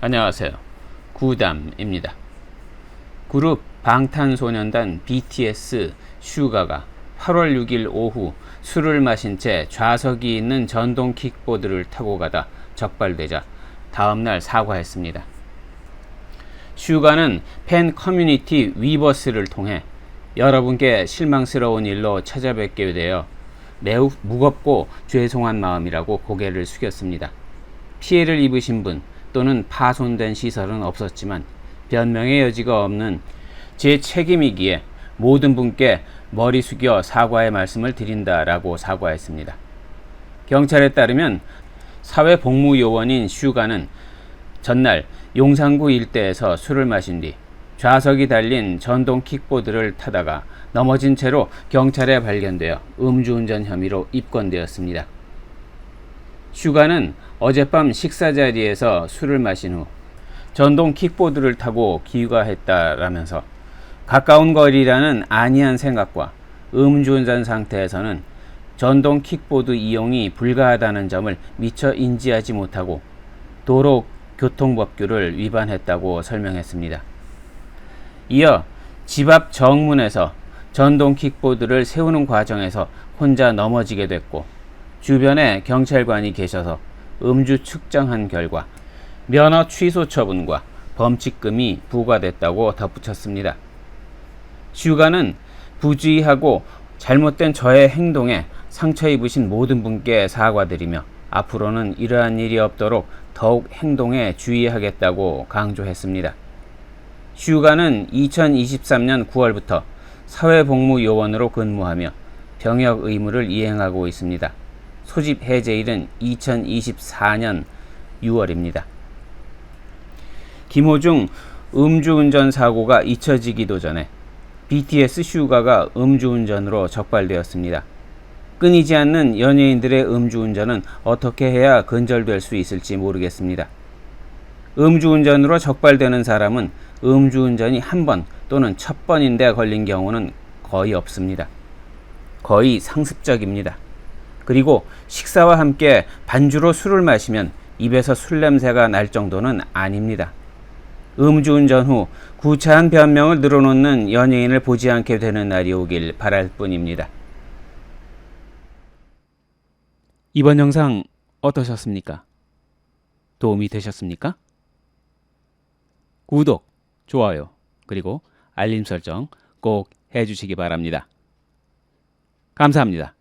안녕하세요. 구담입니다. 그룹 방탄소년단 BTS 슈가가 8월 6일 오후 술을 마신 채 좌석이 있는 전동 킥보드를 타고 가다 적발되자 다음날 사과했습니다. 슈가는 팬 커뮤니티 위버스를 통해 여러분께 실망스러운 일로 찾아뵙게 되어 매우 무겁고 죄송한 마음이라고 고개를 숙였습니다. 피해를 입으신 분 또는 파손된 시설은 없었지만 변명의 여지가 없는 제 책임이기에 모든 분께 머리 숙여 사과의 말씀을 드린다라고 사과했습니다. 경찰에 따르면 사회복무요원인 슈가는 전날 용산구 일대에서 술을 마신 뒤 좌석이 달린 전동 킥보드를 타다가 넘어진 채로 경찰에 발견되어 음주운전 혐의로 입건되었습니다. 슈가는 어젯밤 식사 자리에서 술을 마신 후 전동 킥보드를 타고 귀가했다라면서 가까운 거리라는 안이한 생각과 음주운전 상태에서는 전동 킥보드 이용이 불가하다는 점을 미처 인지하지 못하고 도로 교통법규를 위반했다고 설명했습니다. 이어 집 앞 정문에서 전동 킥보드를 세우는 과정에서 혼자 넘어지게 됐고 주변에 경찰관이 계셔서 음주 측정한 결과 면허 취소 처분과 범칙금이 부과됐다고 덧붙였습니다. 슈가는 부주의하고 잘못된 저의 행동에 상처 입으신 모든 분께 사과드리며 앞으로는 이러한 일이 없도록 더욱 행동에 주의하겠다고 강조했습니다. 슈가는 2023년 9월부터 사회복무요원으로 근무하며 병역 의무를 이행하고 있습니다. 소집 해제일은 2024년 6월입니다. 김호중 음주운전 사고가 잊혀지기도 전에 BTS 슈가가 음주운전으로 적발되었습니다. 끊이지 않는 연예인들의 음주운전은 어떻게 해야 근절될 수 있을지 모르겠습니다. 음주운전으로 적발되는 사람은 음주운전이 한 번 또는 첫 번인데 걸린 경우는 거의 없습니다. 거의 상습적입니다. 그리고 식사와 함께 반주로 술을 마시면 입에서 술 냄새가 날 정도는 아닙니다. 음주운 전 후 구차한 변명을 늘어놓는 연예인을 보지 않게 되는 날이 오길 바랄 뿐입니다. 이번 영상 어떠셨습니까? 도움이 되셨습니까? 구독, 좋아요, 그리고 알림 설정 꼭 해주시기 바랍니다. 감사합니다.